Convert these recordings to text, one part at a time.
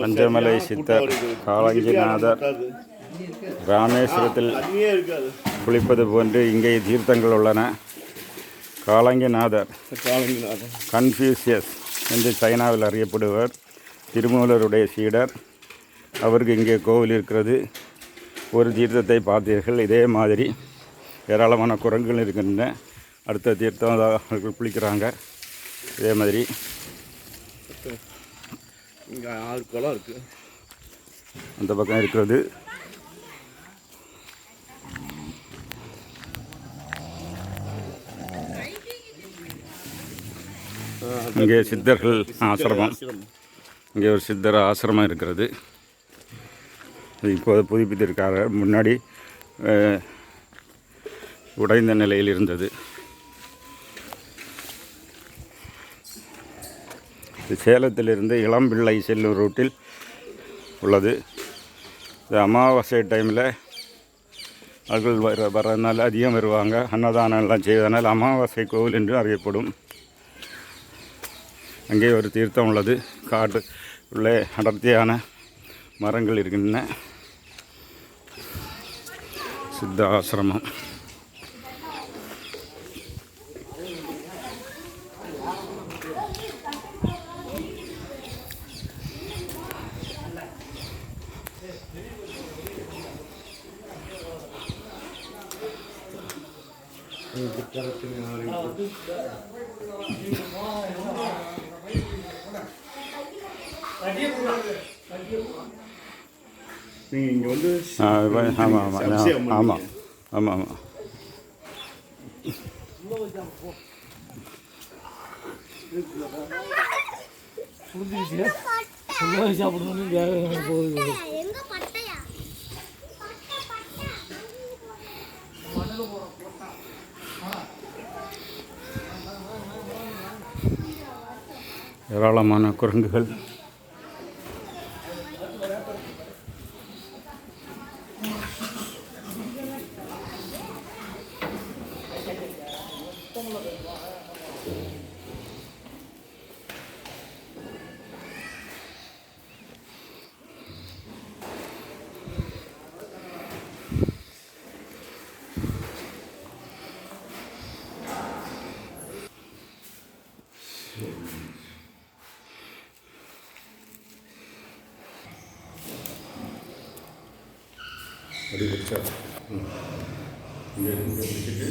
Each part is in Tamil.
பஞ்சமலை சித்தர். காலங்கிநாதர். ராமேஸ்வரத்தில் குளிப்பது போன்று இங்கே தீர்த்தங்கள் உள்ளன. காலங்கிநாதர் காலங்கிநாதன் கன்ஃபியூசியஸ் என்று சைனாவில் அறியப்படுவர். திருமூலருடைய சீடர். அவருக்கு இங்கே கோவில் இருக்கிறது. ஒரு தீர்த்தத்தை பார்த்தீர்கள். இதே மாதிரி ஏராளமான குரங்குகள் இருக்கின்றன. அடுத்த தீர்த்தம் அவர்கள் குளிக்கிறாங்க. இதே மாதிரி இங்கே ஆறு குளம் இருக்குது அந்த பக்கம் இருக்கிறது. இங்கே சித்தர்கள் ஆசிரமம். இங்கே ஒரு சித்தர் ஆசிரமம் இருக்கிறது. இப்போது புதுப்பித்திருக்காரு. முன்னாடி உடைந்த நிலையில் இருந்தது. இது சேலத்திலிருந்து இளம்பிள்ளை செல்லும் ரூட்டில் உள்ளது. இது அமாவாசை டைமில் ஆட்கள் வர வர்றதுனால அதிகம் வருவாங்க. அன்னதானம் எல்லாம் செய்வதனால் அமாவாசை கோவில் என்று அறியப்படும். அங்கே ஒரு தீர்த்தம் உள்ளது. காட்டு உள்ளே அடர்த்தியான மரங்கள் இருக்கின்றன. சித்த ஆசிரமம். நீங்க இங்க வந்து ஆ, ஆமாம் ஆமாம் ஆமாம். ஆமாம் சாப்பிடணும்னு போகுது. ஏராளமான குரங்குகள் അടി പിടിച്ചാൽ വിളിച്ചിട്ട്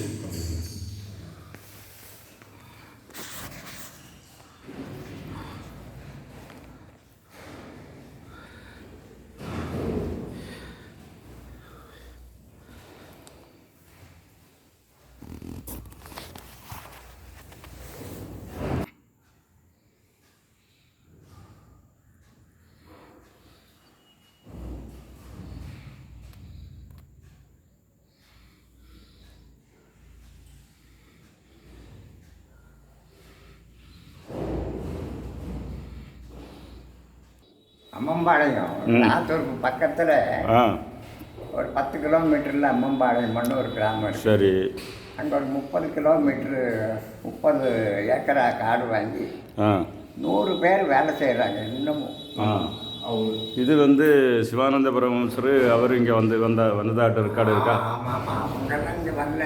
அம்மம்பாளையம். நாத்தூருக்கு பக்கத்தில் ஒரு பத்து கிலோமீட்டரில் அம்மம்பாளையம்னு ஒரு கிராமம் சரி. அங்கே ஒரு முப்பது கிலோமீட்ரு முப்பது ஏக்கரா காடு வாங்கி நூறு பேர் வேலை செய்கிறாங்க இன்னமும். ஆ. இது வந்து சிவானந்த பரமஹம்சர் அவர் இங்கே வந்து வந்த வந்ததாட்ட ரெக்கார்டு இருக்கா? ஆமாம். அவங்கெல்லாம் இங்கே வரல.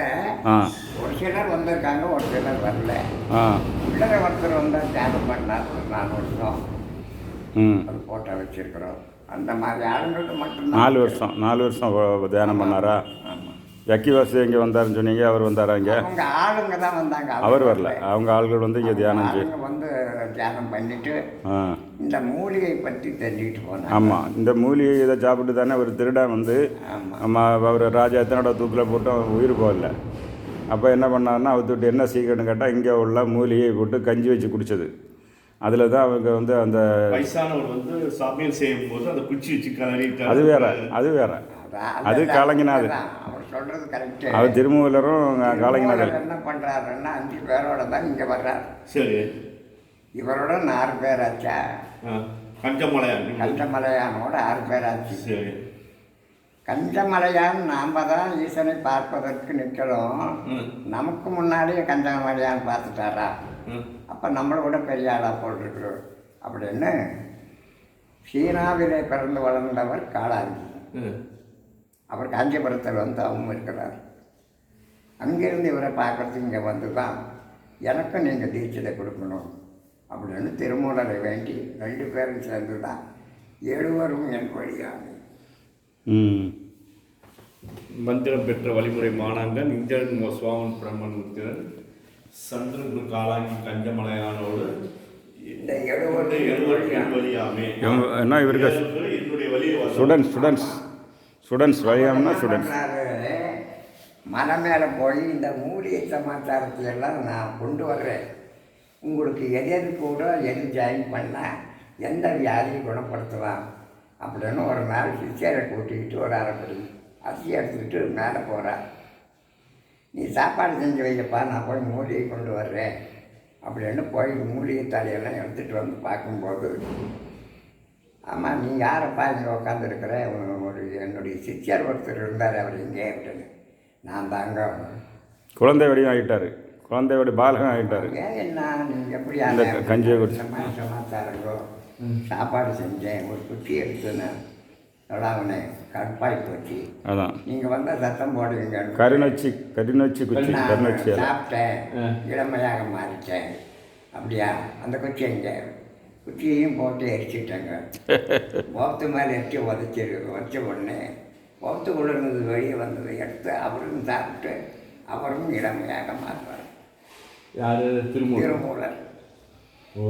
ஒரு சிலர் வந்திருக்காங்க ஒரு சிலர் வரல. ஆ. உள்ளர ஒருத்தர் வந்தால் தியானம் பண்ணார் நாலு வருஷம். ஒரு ஃபோட்டோ வச்சுருக்குறோம். அந்த மாதிரி ஆளுங்களுக்கு மட்டும்தான் நாலு வருஷம் நாலு வருஷம் தியானம் பண்ணாரா? யக்கி வாசு இங்கே வந்தாருன்னு சொன்னீங்க அவர் வந்தாரா இங்கே? அவங்க ஆளுங்க தான் வந்தாங்க அவர் வரல. அவங்க ஆள்கள் வந்து இங்கே தியானம் ஆளுங்க வந்து தியானம் பண்ணிட்டு இந்த மூலிகை பற்றி தெரிஞ்சுக்கிட்டு போனாங்க. ஆமாம் இந்த மூலிகை இதை சாப்பிட்டு தானே ஒரு திருடன் வந்து அவர் ராஜா எத்தனோட தூக்கில் போட்டு அவன் உயிர் போகல. அப்போ என்ன பண்ணாருன்னா அவத்துட்டு என்ன சீக்கிரம்னு கேட்டால் இங்கே உள்ள மூலிகையை போட்டு கஞ்சி வச்சு குடிச்சது. அதில் தான் அவங்க வந்து அந்த வயசானவர் வந்து சமையல் செய்யும் போது அந்த குச்சி வச்சு கலரி அது வேற அது வேற. அது. அதான் அவர் சொல்றது கரெக்டு அவர் திருமூலரும் காலங்கிநாதர். என்ன பண்றாருன்னா அஞ்சு பேரோட தான் இங்க வர்றார். சரி. இவரோட ஆறு பேர் ஆச்சா கஞ்சமலையான். கஞ்சமலையானோட ஆறு பேர் ஆச்சு சரி. கஞ்சமலையான் நாம தான் ஈசனை பார்ப்பதற்கு நிற்கிறோம். நமக்கு முன்னாடியே கஞ்சமலையான் பார்த்துட்டாரா. அப்போ நம்மளை விட பெரிய ஆளாக போட்டிருக்கிறோம். அப்படின்னு சீனாவிலே பிறந்து வளர்ந்தவர் காளாஞ்சி ம். அவர் காஞ்சிபுரத்தில் வந்து அவங்க இருக்கிறார். அங்கேருந்து இவரை பார்க்கறதுக்கு இங்கே வந்து தான் எனக்கும் நீங்கள் தீட்சதை கொடுக்கணும் அப்படின்னு திருமூலரை வேண்டி ரெண்டு பேரும் சேர்ந்து தான் எழுவரும் என் வழியாக ம். மந்திரம் பெற்ற வழிமுறை மாணாங்கன் இந்திரன் சுவாமன் பிரம்மன் சந்திரன் காலாங்கி கஞ்சமலையானோடு இந்த எழுவருக்கு வழியாக வழியாமே என்ன இவருக்கு? என்னுடைய வழியை. ஸ்டூடெண்ட்ஸ் ஸ்டூடெண்ட்ஸ் ஸ்டூடெண்ட்ஸ் வழியாம்னா ஸ்டூடெண்ட்ஸ்? மலை மேலே போய் இந்த மூலிகை சமாச்சாரத்தை எல்லாம் நான் கொண்டு வர்றேன். உங்களுக்கு எது எது கூட எது ஜாயின் பண்ணால் எந்த வியாதியை குணப்படுத்தலாம் அப்படின்னு ஒரு நாள் சிஷியரை கூட்டிக்கிட்டு ஒரு அரைப்படி அரிசி எடுத்துக்கிட்டு மேலே போகிறார் நீ சாப்பாடு செஞ்சு வைக்கப்பா நான் போய் மூலிகை கொண்டு வர்றேன். அப்படின்னு போய் மூலிகை தலையெல்லாம் எடுத்துகிட்டு வந்து பார்க்கும்போது ஆமாம் நீ யாரப்பா இங்கே உட்காந்துருக்கிற ஒரு என்னுடைய சிஷ்யர் ஒருத்தர் இருந்தார் அவர் இங்கே அப்படின்னு. நான் தாங்க. குழந்தை வடிவம் ஆகிட்டாரு. குழந்தை வடி பாலகம் ஆகிட்டாரு. ஏன் என்ன? நீங்கள் எப்படி இந்த க- கஞ்சியை குடிச்சு. இந்த மாதிரி சமாச்சாரங்கோ சாப்பாடு செஞ்சேன் ஒரு குச்சி எடுத்துனேன். தொடாவனே கடுப்பாய் போச்சு. அதான். நீங்கள் வந்தால் சத்தம் போடுவீங்க. கருநொச்சி கருநொச்சி குச்சி எல்லாம் சாப்பிட்டேன். இளமையாக மாறிட்டேன். அப்படியா? அந்த குச்சி எங்க? குச்சியையும் போட்டு எரிச்சிட்டேங்க. போத்து மேலே எரிச்சு உதச்சிரு வச்ச உடனே போத்துக்குள்ள இருந்தது வெளியே வந்ததை எடுத்து அவரும் சாப்பிட்டு அவரும் இளமையாக மாறுவார். யாரு? திருமூலர். திருமூலர். ஓ.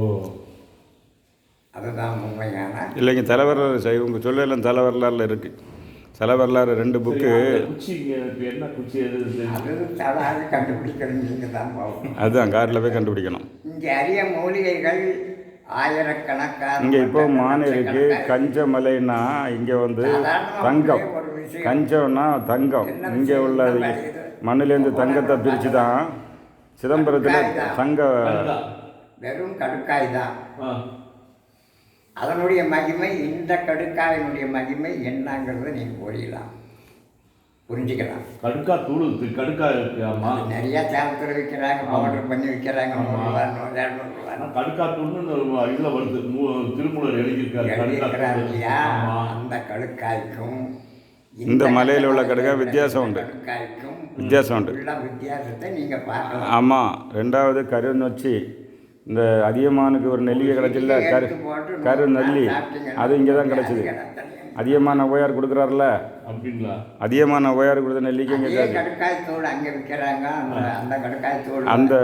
அதுதான் உண்மையான இல்லைங்க தலைவரலாறு சை உங்கள் சொல்லலாம் தலைவரலாறுல இருக்குது தலைவரலாறு ரெண்டு புக்கு. கண்டுபிடிக்கணும் நீங்கள் தான் போகணும் அதுதான் காட்டில் போய் கண்டுபிடிக்கணும். இங்கே அரிய மூலிகைகள் ஆயிரக்கணக்கான இங்கே இப்போ மக்கள் மான் இருக்கு லட்சக்கணக்கான கஞ்சமலைன்னா இங்கே வந்து தங்கம். கஞ்சம்னா தங்கம். இங்கே உள்ள? மண்ணிலேருந்து தங்கத்தை பிரித்து தான். சிதம்பரத்தில் தங்க. வெறும் கடுக்காய் தான். ஆ. அதனுடைய மகிமை இந்த கடுக்காயினுடைய மகிமை என்னங்கிறத நீங்கள் புரியலாம் புரிஞ்சுக்கலாம். கடுக்கா தூள் கடுக்கா இருக்கு ஆமா. நிறைய சேலத்தில் விற்கிறாங்க பவுடர் பண்ணி விற்கிறாங்க கடுக்கா தூள்னு இதுல வருது திருமூலர் எழுதியிருக்காரு கடுக்கா எழுதியிருக்கிறார். இல்லையா. அந்த கடுக்காய்க்கும் இந்த மலையில உள்ள கடுக்காய் வித்தியாசம் உண்டு. வித்தியாசம் உண்டு. உள்ள வித்தியாசத்தை நீங்கள் பார்க்கலாம். ஆமாம் ரெண்டாவது கருநொச்சி இந்த அதியமானுக்கு ஒரு நெல்லிக்கை கிடச்சில்ல? கரு கரு நெல்லி. அது இங்கே தான் கிடச்சிது. அதியமான ஓயார் கொடுக்குறாருல? அப்படிங்களா? அதியமான ஓயார் கொடுத்த நெல்லிக்கை இங்கே அதே கடுக்காய் தூள் அங்கே விற்கிறாங்க. அந்த அந்த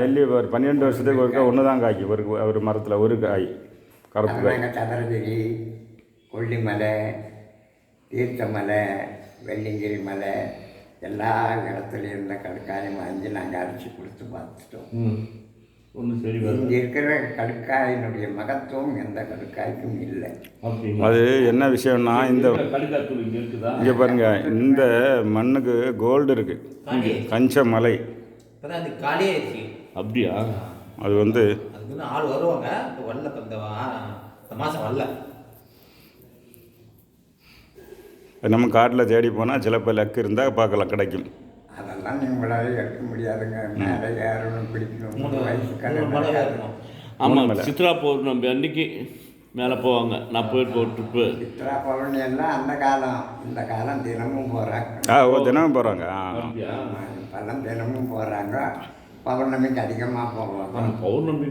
நெல்லி ஒரு பன்னிரெண்டு வருஷத்துக்கு ஒருக்கா ஒன்று தான் காய்க்கும் ஒரு ஒரு மரத்தில் ஒரு காய். கருப்பு காய். சதுரகிரி கொல்லிமலை தீர்த்தமலை வெள்ளிங்கிரி மலை எல்லா இடத்துலையும் இருந்த கடுக்காயும் வாங்கி நாங்கள் அரைச்சி கொடுத்து பார்த்துட்டோம். ஒன்றும் சரி வரும் இங்கே இருக்கிற கடுக்காயினுடைய மகத்துவம் எந்த கடுக்காய்க்கும் இல்லை. அது என்ன விஷயம்னா இந்த இங்க பாருங்க இந்த மண்ணுக்கு கோல்டு இருக்குது கஞ்ச மலை அப்படியா? அது வந்து ஆள் வருவாங்க. வரல இந்த மாதம் வரல நம்ம காட்டில் தேடி போனால் சிலப்ப லக்கு இருந்தால் பார்க்கலாம் கிடைக்கும். அதெல்லாம் நீங்களால எடுக்க முடியாதுங்க. மேலே ஏறணும் பிடிக்கணும். மூணு வயசு ஏறணும். ஆமாம் சித்ரா பௌர்ணமி அன்னைக்கு மேலே போவாங்க. நான் போயிட்டு ஒரு ட்ரிப்பு. சித்ரா பவனி எல்லாம் அந்த காலம். இந்த காலம் தினமும் போகிறாங்க ஆ ஓ தினமும் போகிறாங்க இப்பெல்லாம் தினமும் போகிறாங்க பௌர்ணமிக்கு அதிகமாக போவாங்க. பௌர்ணமி